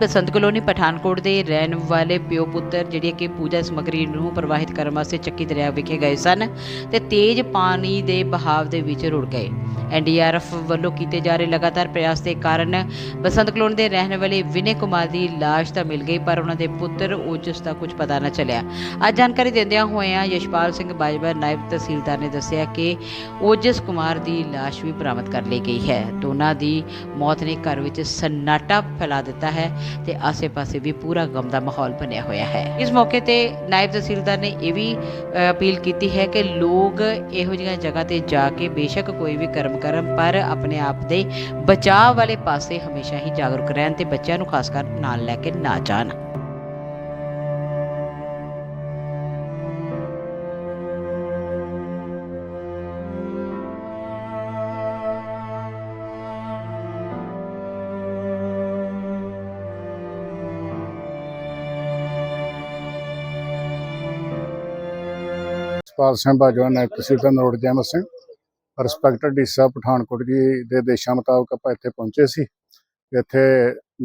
ਬਸੰਤ colony Pathankot ਦੇ ਰਹਿਣ ਵਾਲੇ ਪਿਓ ਪੁੱਤਰ, ਜਿਹੜੀ ਕਿ ਪੂਜਾ ਸਮੱਗਰੀ ਨੂੰ ਪ੍ਰਵਾਹਿਤ ਕਰਨ ਵਾਸਤੇ ਚੱਕੀ ਦਰਿਆ ਵਿਖੇ ਗਏ ਸਨ ਤੇ ਤੇਜ਼ ਪਾਣੀ ਦੇ ਬਹਾਵ ਦੇ ਵਿੱਚ ਰੁੜ ਗਏ। ਐਨਡੀਆਰਐਫ ਵੱਲੋਂ ਕੀਤੇ ਜਾ ਰਹੇ ਲਗਾਤਾਰ ਪ੍ਰਯਾਸ ਦੇ ਕਾਰਨ ਬਸੰਤ ਕਲੋਨੀ ਦੇ ਰਹਿਣ ਵਾਲੇ ਵਿਨੇ ਕੁਮਾਰ ਦੀ ਲਾਸ਼ ਤਾਂ ਮਿਲ ਗਈ, ਪਰ ਉਹਨਾਂ ਦੇ ਪੁੱਤਰ ਓਜਸ ਦਾ ਕੁਝ ਪਤਾ ਨਾ ਚੱਲਿਆ। ਅੱਜ ਜਾਣਕਾਰੀ ਦਿੰਦਿਆਂ ਹੋਇਆਂ ਯਸ਼ਪਾਲ ਸਿੰਘ ਬਾਜਵਾ, ਨਾਇਬ ਤਹਿਸੀਲਦਾਰ ਨੇ ਦੱਸਿਆ ਕਿ ਓਜਸ ਕੁਮਾਰ ਦੀ ਲਾਸ਼ ਵੀ ਬਰਾਮਦ ਕਰ ਲਈ ਗਈ ਹੈ। ਦੋਨਾਂ ਦੀ ਮੌਤ ਨੇ ਘਰ ਵਿੱਚ ਸન્નાਟਾ ਫੈਲਾ ਦਿੱਤਾ ਹੈ ਤੇ ਆਸੇ-ਪਾਸੇ ਵੀ ਪੂਰਾ ਗਮ ਦਾ ਮਾਹੌਲ ਬਣਿਆ ਹੋਇਆ ਹੈ। ਇਸ ਮੌਕੇ ਤੇ ਨਾਇਬ ਤਹਿਸੀਲਦਾਰ ਨੇ ਇਹ ਵੀ ਅਪੀਲ ਕੀਤੀ ਹੈ ਕਿ ਲੋਕ ਇਹੋ ਜਿਹੀਆਂ ਜਗ੍ਹਾ ਤੇ ਜਾ ਕੇ ਬੇਸ਼ੱਕ ਕੋਈ ਵੀ ਕਰਮ ਕਰਨ, ਪਰ ਆਪਣੇ ਆਪ ਦੇ ਬਚਾਅ ਵਾਲੇ ਪਾਸੇ ਹਮੇਸ਼ਾ ਹੀ ਜਾਗਰੂਕ ਰਹਿਣ ਤੇ ਬੱਚਿਆਂ ਨੂੰ ਖਾਸ ਕਰ ਨਾਲ ਲੈ ਕੇ ਨਾ ਜਾਣ। ਸਪਾਲ ਸਿੰਘ ਬਾਜਵਾ ਨੇ ਤਹਿਸੀਲਦਾਰ ਨਰੋੜ ਜੈਮਲ ਸਿੰਘ। ਰਿਸਪੈਕਟਡ ਡੀ ਸਾਹਿਬ ਪਠਾਨਕੋਟ ਜੀ ਦੇ ਦੇਸ਼ਾਂ ਮੁਤਾਬਕ ਆਪਾਂ ਇੱਥੇ ਪਹੁੰਚੇ ਸੀ। ਇੱਥੇ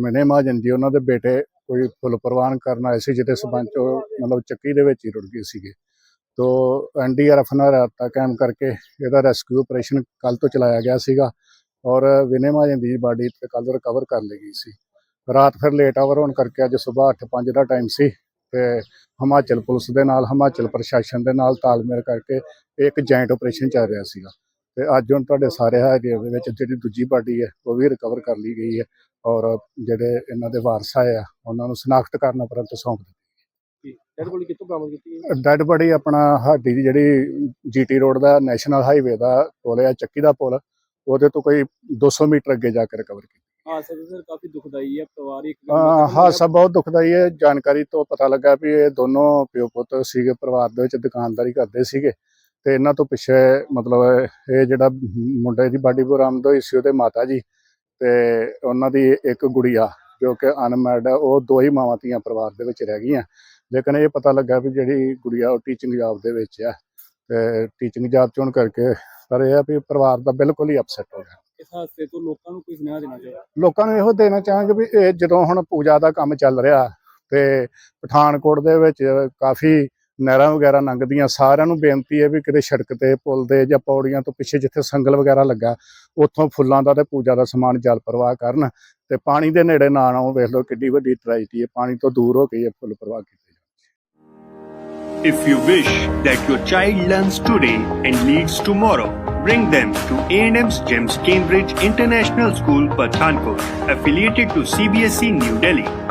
ਮਨੇ ਮਹਾਜਨ ਜੀ ਉਹਨਾਂ ਦੇ ਬੇਟੇ ਕੋਈ ਫੁੱਲ ਪ੍ਰਵਾਨ ਕਰਨ ਆਏ ਸੀ ਜਿਹਦੇ ਸਬੰਧ ਉਹ ਮਤਲਬ ਚੱਕੀ ਦੇ ਵਿੱਚ ਹੀ ਰੁੜ ਗਏ ਸੀਗੇ। ਤੋ ਐਨਡੀਆਰਐਫ ਨਾਲ ਰਾਬਤਾ ਕਾਇਮ ਕਰਕੇ ਇਹਦਾ ਰੈਸਕਿਊ ਆਪਰੇਸ਼ਨ ਕੱਲ ਤੋਂ ਚਲਾਇਆ ਗਿਆ ਸੀਗਾ ਔਰ ਵਿਨੇ ਮਹਾਜਨ ਦੀ ਬਾਡੀ ਤੇ ਕੱਲ ਰਿਕਵਰ ਕਰ ਲਈ ਗਈ ਸੀ। ਰਾਤ ਫਿਰ ਲੇਟ ਆਵਰ ਹੋਣ ਕਰਕੇ ਅੱਜ ਸਵੇਰ 8:05 ਦਾ ਟਾਈਮ ਸੀ ਤੇ ਹਿਮਾਚਲ ਪੁਲਿਸ ਦੇ ਨਾਲ, ਹਿਮਾਚਲ ਪ੍ਰਸ਼ਾਸਨ ਦੇ ਨਾਲ ਤਾਲਮੇਲ ਕਰਕੇ ਇਹ ਇੱਕ ਜੁਆਇੰਟ ਆਪਰੇਸ਼ਨ ਚੱਲ ਰਿਹਾ ਸੀਗਾ। ਤੇ ਅੱਜ ਹੁਣ ਤੁਹਾਡੇ ਸਾਰੇ ਹਾਜ਼ਰ ਦੇ ਵਿੱਚ ਜਿਹੜੀ ਦੂਜੀ ਬਾਡੀ ਹੈ ਉਹ ਵੀ ਰਿਕਵਰ ਕਰ ਲਈ ਗਈ ਹੈ ਔਰ ਜਿਹੜੇ ਇਹਨਾਂ ਦੇ ਵਾਰਸ ਆਏ ਆ ਉਹਨਾਂ ਨੂੰ ਸ਼ਨਾਖਤ ਕਰਨ ਉਪਰੰਤ ਸੌਂਪ ਦਿੱਤੀ ਡੈਡ ਬੋਡੀ ਕਿੱਥੋਂ ਬਰਾਮਦ ਕੀਤੀ ਹੈ? ਡੈਡ ਬੜੀ ਆਪਣਾ ਹਾਡੀ ਦੀ ਜਿਹੜੀ ਜੀਟੀ ਰੋਡ ਦਾ ਨੈਸ਼ਨਲ ਹਾਈਵੇ ਦਾ ਪੁਲ ਹੈ ਚੱਕੀ ਦਾ ਪੁਲ ਉਹਦੇ ਤੋਂ ਕੋਈ 200 ਮੀਟਰ ਅੱਗੇ ਜਾ ਕੇ ਰਿਕਵਰ ਕੀਤੀ ਹਾਂ ਸਰ ਸਰ ਕਾਫੀ ਦੁਖਦਾਈ ਹੈ ਪਰਿਵਾਰਿਕ ਅਹ ਹਾਦਸਾ ਬਹੁਤ ਦੁਖਦਾਈ ਹੈ ਜਾਣਕਾਰੀ ਤੋਂ ਪਤਾ ਲੱਗਾ ਵੀ ਇਹ ਦੋਨੋਂ ਪਿਓ ਪੁੱਤ ਸੀਗੇ ਪਰਿਵਾਰ ਦੇ ਵਿੱਚ ਦੁਕਾਨਦਾਰੀ ਕਰਦੇ ਸੀਗੇ। ਤੇ ਇਹਨਾਂ ਤੋਂ ਪਿੱਛੇ ਮਤਲਬ ਇਹ ਜਿਹੜਾ ਮੁੰਡੇ ਦੀ ਬਾਡੀ ਬਰਾਮਦ ਹੋਈ ਸੀ ਉਹਦੇ ਮਾਤਾ ਜੀ ਤੇ ਉਹਨਾਂ ਦੀ ਇੱਕ ਗੁੜੀਆ ਜੋ ਕਿ ਅਨਮੈਰਿਡ ਹੈ ਉਹ ਦੋ ਹੀ ਮਾਵਾਂ ਧੀਆਂ ਪਰਿਵਾਰ ਦੇ ਵਿੱਚ ਰਹਿ ਗਈਆਂ। ਲੇਕਿਨ ਇਹ ਪਤਾ ਲੱਗਾ ਵੀ ਜਿਹੜੀ ਗੁੜੀਆ ਉਹ ਟੀਚਿੰਗ ਜੌਬ ਦੇ ਵਿੱਚ ਹੈ ਤੇ ਟੀਚਿੰਗ ਜੌਬ ਚੋਂ ਕਰਕੇ ਪਰ ਇਹ ਆ ਵੀ ਪਰਿਵਾਰ ਦਾ ਬਿਲਕੁਲ ਹੀ ਅਪਸੈਟ ਹੋ ਗਿਆ। ਇਸ ਹਾਦਸੇ ਤੋਂ ਲੋਕਾਂ ਨੂੰ ਕੋਈ ਸੁਨੇਹਾ ਦੇਣਾ ਚਾਹੀਦਾ ਲੋਕਾਂ ਨੂੰ ਇਹੋ ਦੇਣਾ ਚਾਹਾਂਗੇ ਵੀ ਇਹ ਜਦੋਂ ਹੁਣ ਪੂਜਾ ਦਾ ਕੰਮ ਚੱਲ ਰਿਹਾ ਤੇ ਪਠਾਨਕੋਟ ਦੇ ਵਿੱਚ ਕਾਫੀ ਨਹਿਰਾਂ ਵਗੈਰਾ ਲੰਘਦੀਆਂ ਸਾਰਿਆਂ ਨੂੰ ਬੇਨਤੀ ਹੈ ਵੀ ਕਿਤੇ ਸੜਕ ਤੇ ਪੁਲ ਦੇ ਜਾਂ ਪੌੜੀਆਂ ਤੋਂ ਪਿੱਛੇ ਜਿੱਥੇ ਸੰਗਲ ਵਗੈਰਾ ਲੱਗਾ ਉੱਥੋਂ ਫੁੱਲਾਂ ਦਾ ਤੇ ਪੂਜਾ ਦਾ ਸਮਾਨ ਜਲ ਪ੍ਰਵਾਹ ਕਰਨ ਤੇ ਪਾਣੀ ਦੇ ਨੇੜੇ ਨਾ ਆਉਣ ਵੇਖ ਲਓ ਕਿੱਡੀ ਵੱਡੀ ਟ੍ਰੈਜਡੀ ਹੈ ਪਾਣੀ ਤੋਂ ਦੂਰ ਹੋ ਕੇ ਇਹ ਫੁੱਲ ਪ੍ਰਵਾਹ ਕੀਤੇ If you wish that your child learns today and leads tomorrow, bring them to A&M's GEMS Cambridge International School, Pathankot, affiliated to CBSE E, New Delhi.